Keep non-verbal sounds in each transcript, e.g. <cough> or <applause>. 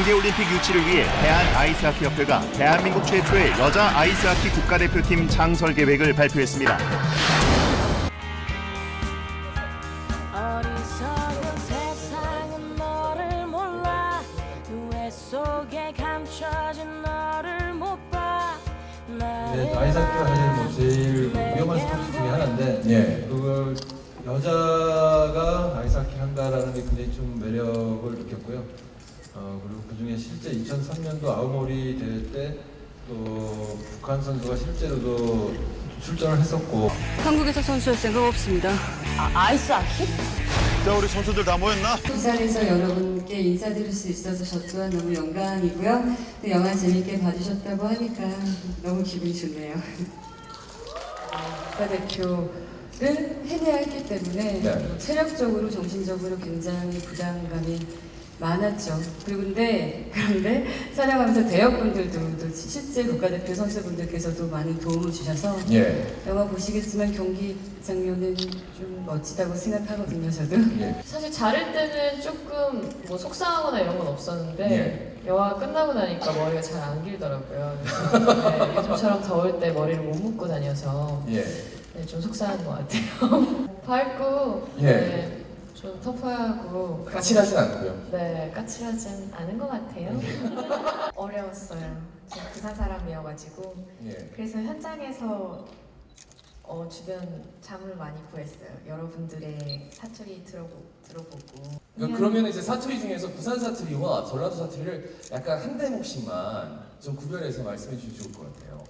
동계올림픽 유치를 위해 대한아이스하키협회가 대한민국 최초의 여자 아이스하키 국가대표팀 창설 계획을 발표했습니다. 네, 아이스하키가 사실 뭐 제일 위험한 스포츠 중에 하나인데 예. 그걸 여자가 아이스하키 한다라는 게 굉장히 좀 매력을 느꼈고요. 어, 그리고 그 중에 실제 2003년도 아우모리 대회 때 또 북한 선수가 실제로도 출전을 했었고 한국에서 선수할 생각 없습니다. 자 우리 선수들 다 모였나? 부산에서 여러분께 인사드릴 수 있어서 저 또한 너무 영광이고요. 또 영화 재밌게 봐주셨다고 하니까 너무 기분이 좋네요. 국가대표를 해내야 했기 때문에 네. 체력적으로 정신적으로 굉장히 부담감이 많았죠. 그리고 근데 그런데 촬영하면서 대역분들도 또 실제 국가대표 선수분들께서도 많은 도움을 주셔서 예. 영화 보시겠지만 경기 장면은 좀 멋지다고 생각하거든요, 저도. 예. 사실 자를 때는 조금 뭐 속상하거나 이런 건 없었는데 영화가 끝나고 나니까 머리가 잘 안 길더라고요. <laughs> 네, 요즘처럼 더울 때 머리를 못 묶고 다녀서 예. 네, 좀 속상한 것 같아요. <laughs> 밝고 예. 네, 좀 터프하고 까칠하진 않고요. 네 까칠하진 않은 것 같아요. <laughs> 어려웠어요. 제가 부산 사람이어가지고 예. 그래서 현장에서 어, 주변 잠을 많이 구했어요. 여러분들의 사투리 들어보, 들어보고 그- 그러면 이제 사투리 중에서 부산 사투리와 전라도 사투리를 약간 한 대목씩만 좀 구별해서 말씀해 주시면 좋을 것 같아요.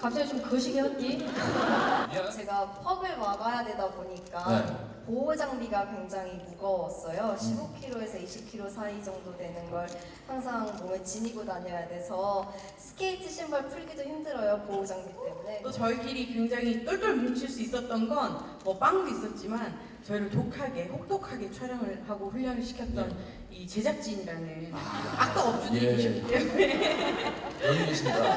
갑자기 좀 거시기였기? 미안. 제가 펍을 막아야 되다 보니까 네. 보호 장비가 굉장히 무거웠어요. 15kg에서 20kg 사이 정도 되는 걸 항상 몸에 지니고 다녀야 돼서 스케이트 신발 풀기도 힘들어요. 보호 장비 때문에. 또 저희끼리 굉장히 똘똘 뭉칠 수 있었던 건 뭐 빵도 있었지만 저희를 독하게 혹독하게 촬영을 하고 훈련을 시켰던 이 제작진이라는 악덕 업주들이 예. 계셨기 때문에 여기 계십니다.